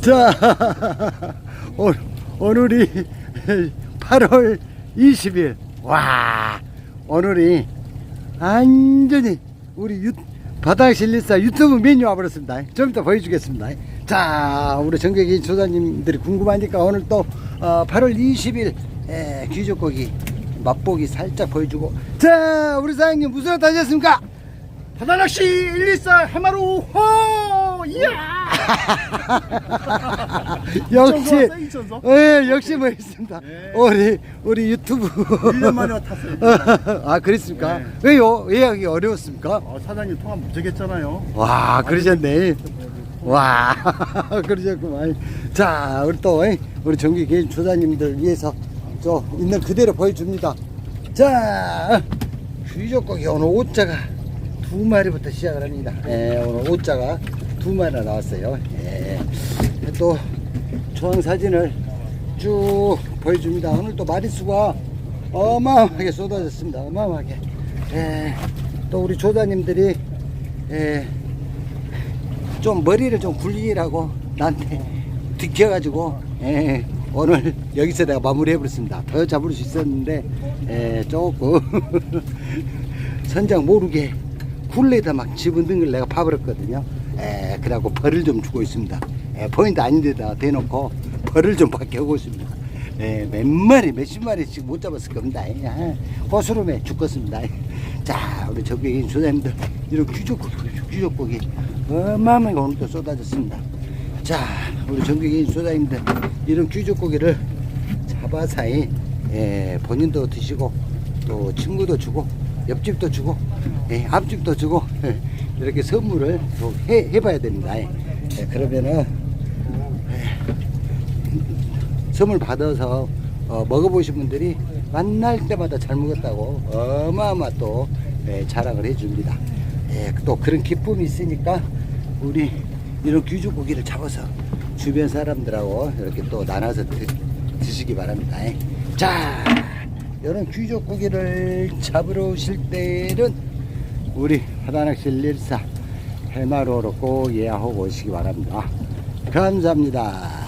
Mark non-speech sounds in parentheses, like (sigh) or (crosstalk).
자, (laughs) 오늘, 오늘이 8월 20일. 와, 오늘이 완전히 우리 유, 바닥 실리사 유튜브 메뉴 와버렸습니다. 좀 이따 보여주겠습니다. 자, 우리 정객이 조사님들이 궁금하니까 오늘 또 어, 8월 20일 에, 귀족고기 맛보기 살짝 보여주고. 자, 우리 사장님 무슨 일 하셨습니까? 바다낚시 114 해마루 호! (laughs) 역시, 왔어요, 이천서? 예, 역시 뭐 있습니다. 네. 우리, 우리 유튜브. 1년 만에 탔어요. (laughs) 아, 그랬습니까? 네. 왜요? 왜 하기 어려웠습니까? 어, 사장님 통화 무적했잖아요. 와, 그러셨네. 와, (laughs) 그러셨구만. 자, 우리 또, 에, 우리 정기 개인 조사님들 위해서 저 있는 그대로 보여줍니다. 자, 귀족고기 오늘 오자가 두 마리부터 시작을 합니다. 예, 오늘 오자가 두 마리나 나왔어요. 예. 또 조항 사진을 쭉 보여줍니다. 오늘 또 마리수가 어마어마하게 쏟아졌습니다. 어마어마하게. 예, 또 우리 조사님들이 예, 좀 머리를 좀 굴리라고 나한테 들켜가지고 예, 오늘 여기서 내가 마무리해 버렸습니다. 더 잡을 수 있었는데 예, 조금 (laughs) 선장 모르게 굴레에다 막 집어넣은 걸 내가 파버렸거든요. 예, 그래갖고 벌을 좀 주고 있습니다. 예, 포인트 아닌데다 대놓고 벌을 좀 받겨오고 있습니다. 예, 몇 마리, 몇십 마리씩 못 잡았을 겁니다. 예, 호수름에 죽겠습니다. 자, 우리 저기 조사님들, 이런 귀족고기, 귀족고기 어마어마하게 오늘 또 쏟아졌습니다. 자, 우리 전국인 소장님들, 이런 귀족고기를 잡아사이, 예, 본인도 드시고, 또 친구도 주고, 옆집도 주고, 예, 앞집도 주고, 이렇게 선물을 또 해, 해봐야 됩니다. 예, 그러면은, 선물 받아서 어, 먹어보신 분들이 만날 때마다 잘 먹었다고 어마어마 또 예, 자랑을 해줍니다. 예, 또 그런 기쁨이 있으니까 우리 이런 귀족 고기를 잡아서 주변 사람들하고 이렇게 또 나눠서 드, 드시기 바랍니다. 예. 자, 이런 귀족 고기를 잡으러 오실 때는 우리 하다낚시 일사 해마로로 꼭 예약하고 오시기 바랍니다. 감사합니다.